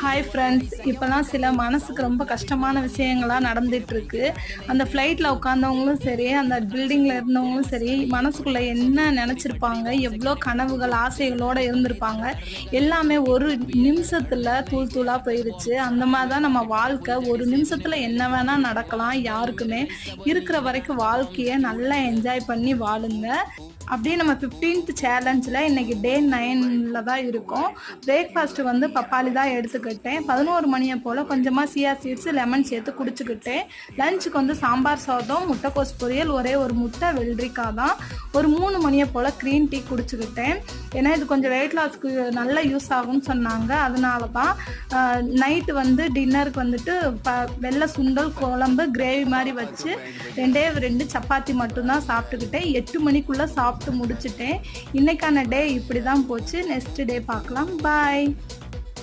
Hi friends இப்போலாம் சில மனசுக்கு ரொம்ப கஷ்டமான விஷயங்களாக நடந்துகிட்ருக்கு அந்த ஃப்ளைட்டில் உட்காந்தவங்களும் சரி அந்த பில்டிங்கில் இருந்தவங்களும் சரி மனசுக்குள்ளே என்ன நினச்சிருப்பாங்க எவ்வளோ கனவுகள் ஆசைகளோடு இருந்திருப்பாங்க எல்லாமே ஒரு நிமிஷத்தில் தூள் தூளாக போயிடுச்சு அந்த மாதிரி தான் நம்ம வாழ்க்கை. ஒரு நிமிஷத்தில் என்ன வேணால் நடக்கலாம் யாருக்குமே. இருக்கிற வரைக்கும் வாழ்க்கையை நல்லா என்ஜாய் பண்ணி வாழுங்க. அப்படியே நம்ம ஃபிஃப்டீன்த் சேலஞ்சில் இன்றைக்கி டே நைனில் தான் இருக்கும். பிரேக்ஃபாஸ்ட்டு வந்து பப்பாளி தான் எடுத்துக்கிட்டேன் பதினோரு மணியை போல் கொஞ்சமாக சியா சீட்ஸ் லெமன் சேர்த்து குடிச்சுக்கிட்டேன். லஞ்சுக்கு வந்து சாம்பார் சாதம் முட்டைக்கோஸ் பொரியல் ஒரே ஒரு முட்டை வெள்ளரிக்காய் தான். ஒரு மூணு மணியை போல் க்ரீன் டீ குடிச்சுக்கிட்டேன். ஏன்னா இது கொஞ்சம் வெயிட் லாஸ்க்கு நல்ல யூஸ் ஆகும்னு சொன்னாங்க. அதனால தான் நைட்டு வந்து டின்னருக்கு வந்துட்டு ப வெள்ளை சுண்டல் குழம்பு கிரேவி மாதிரி வச்சு ரெண்டே ரெண்டு சப்பாத்தி மட்டும்தான் சாப்பிட்டுக்கிட்டேன். எட்டு மணிக்குள்ளே சாப்பிட்டு முடிச்சுட்டேன். இன்னைக்கான டே இப்படி தான் போச்சு. நெக்ஸ்ட் டே பார்க்கலாம். பாய்